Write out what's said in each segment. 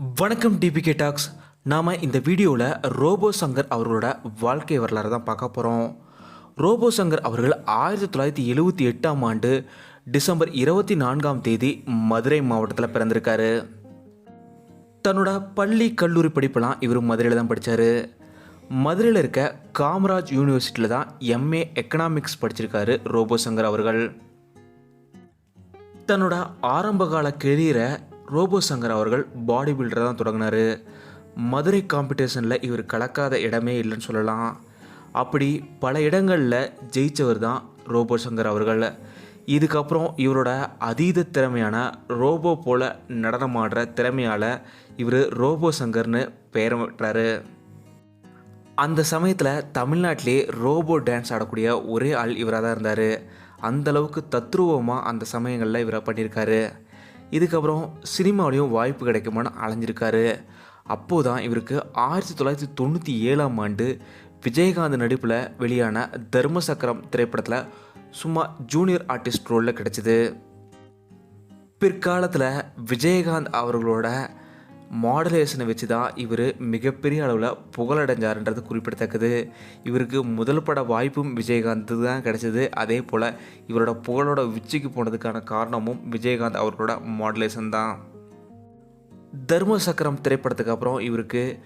வணக்கம் DPK tax. நாம் இந்த வீடியோவில் ரோபோ சங்கர் அவர்களோட வாழ்க்கை வரலாறு தான் பார்க்க போகிறோம் ரோபோ சங்கர் அவர்கள் ஆயிரத்தி தொள்ளாயிரத்தி எழுவத்தி எட்டாம் ஆண்டு டிசம்பர் இருபத்தி நான்காம் தேதி மதுரை மாவட்டத்தில் பிறந்திருக்காரு. தன்னோட பள்ளி கல்லூரி படிப்பெல்லாம் இவர் மதுரையில் தான் படித்தார் மதுரையில் இருக்க காமராஜ் யூனிவர்சிட்டியில் தான் எம்ஏ எக்கனாமிக்ஸ் படிச்சிருக்காரு ரோபோ சங்கர் அவர்கள். தன்னோட ஆரம்பகால கெரியரை ரோபோ சங்கர் அவர்கள் பாடி பில்டரை தான் தொடங்கினார். மதுரை காம்படிஷனில் இவர் கலக்காத இடமே இல்லைன்னு சொல்லலாம். அப்படி பல இடங்களில் ஜெயித்தவர் தான் ரோபோ சங்கர் அவர்கள். இதுக்கப்புறம் இவரோட அதீத திறமையான ரோபோ போல நடனமாடுற திறமையால் இவர் ரோபோ சங்கர்னு பெயர் பெற்றாரு. அந்த சமயத்தில் தமிழ்நாட்டிலே ரோபோ டான்ஸ் ஆடக்கூடிய ஒரே ஆள் இவராக தான் இருந்தார். அந்த அளவுக்கு தத்ரூபமாக அந்த சமயங்களில் இவரை பண்ணியிருக்காரு. இதுக்கப்புறம் சினிமாவிலையும் வாய்ப்பு கிடைக்குமான்னு அலைஞ்சிருக்காரு. அப்போது தான் இவருக்கு ஆயிரத்தி தொள்ளாயிரத்தி தொண்ணூற்றி ஏழாம் ஆண்டு விஜயகாந்த் நடிப்பில் வெளியான தர்ம சக்கரம் திரைப்படத்தில் சும்மா ஜூனியர் ஆர்டிஸ்ட் ரோலில் கிடச்சிது. பிற்காலத்தில் விஜயகாந்த் அவர்களோட மாடுலேஷனை வச்சு தான் இவர் மிகப்பெரிய அளவில் புகழடைஞ்சாருன்றது குறிப்பிடத்தக்கது. இவருக்கு முதல் பட வாய்ப்பும் விஜயகாந்த் தான் கிடைச்சது. அதே போல் இவரோட புகழோட உச்சிக்கு போனதுக்கான காரணமும் விஜயகாந்த் அவர்களோட மாடுலேஷன் தான். தர்ம சக்கரம் திரைப்படத்துக்கு அப்புறம் இவருக்கு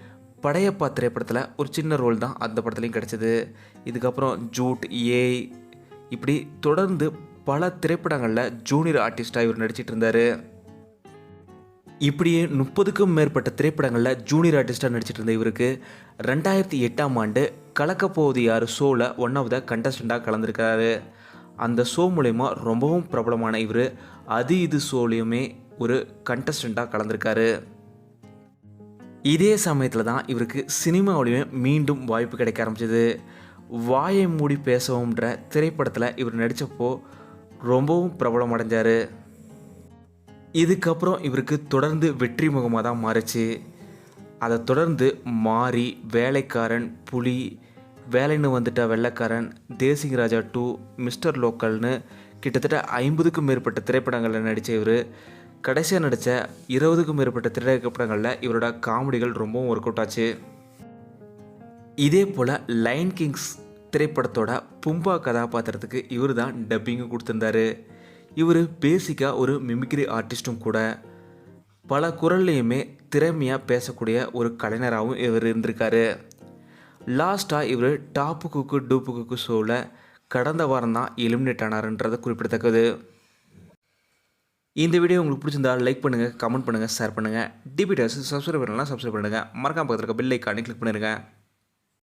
படையப்பா திரைப்படத்தில் ஒரு சின்ன ரோல் தான் அந்த படத்துலையும் கிடச்சிது. இதுக்கப்புறம் ஜூட் ஏ இப்படி தொடர்ந்து பல திரைப்படங்களில் ஜூனியர் ஆர்டிஸ்ட்டாக இவர் நடிச்சிட்டு இருந்தார். இப்படியே முப்பதுக்கும் மேற்பட்ட திரைப்படங்களில் ஜூனியர் ஆர்டிஸ்டாக நடிச்சிட்டு இருந்த இவருக்கு ரெண்டாயிரத்தி எட்டாம் ஆண்டு கலக்கப்போவது யார் ஷோவில் ஒன் ஆஃப் த கண்டஸ்டண்ட்டாக கலந்துருக்காரு அந்த ஷோ மூலயமா ரொம்பவும் பிரபலமான இவர் அது இது ஷோலையுமே ஒரு கண்டஸ்டண்ட்டாக கலந்துருக்காரு. இதே சமயத்தில் தான் இவருக்கு சினிமாவிலையுமே மீண்டும் வாய்ப்பு கிடைக்க ஆரம்பிச்சது. வாயை மூடி பேசவும்ன்ற திரைப்படத்தில் இவர் நடித்தப்போ ரொம்பவும் பிரபலம் அடைஞ்சார். இதுக்கப்புறம் இவருக்கு தொடர்ந்து வெற்றி முகமாக தான் மாறுச்சு. அதை தொடர்ந்து மாறி வேலைக்காரன் புலி வேலைன்னு வந்துட்ட வெள்ளைக்காரன் தேசிங் ராஜா டூ மிஸ்டர் லோக்கல்னு கிட்டத்தட்ட ஐம்பதுக்கும் மேற்பட்ட திரைப்படங்களில் நடித்த இவர். கடைசியாக நடித்த இருபதுக்கும் மேற்பட்ட திரைப்படங்களில் இவரோட காமெடிகள் ரொம்பவும் ஒர்க் அவுட் ஆச்சு. இதே போல் லைன் கிங்ஸ் திரைப்படத்தோட பும்பா கதாபாத்திரத்துக்கு இவர் தான் டப்பிங்கு கொடுத்துருந்தாரு. இவர் பேசிக்காக ஒரு மிமிக்ரி ஆர்டிஸ்ட்டும் கூட. பல குரல்லையுமே திறமையாக பேசக்கூடிய ஒரு கலைஞராகவும் இவர் இருந்திருக்காரு. லாஸ்ட்டாக இவர் டாப்பு குக்கு டூப்பு குக்கு ஷோவில் கடந்த வாரம் தான் எலிமினேட் ஆனாருன்றது குறிப்பிடத்தக்கது. இந்த வீடியோ உங்களுக்கு பிடிச்சிருந்தா லைக் பண்ணுங்கள் கமெண்ட் பண்ணுங்கள் ஷேர் பண்ணுங்கள் டிபிடாஸ் சப்ஸ்கிரைப் பண்ணலாம் சப்ஸ்கிரைப் பண்ணுங்கள் மறக்காம பக்கத்தில் இருக்க பெல் ஐக்கானே கிளிக் பண்ணிடுங்க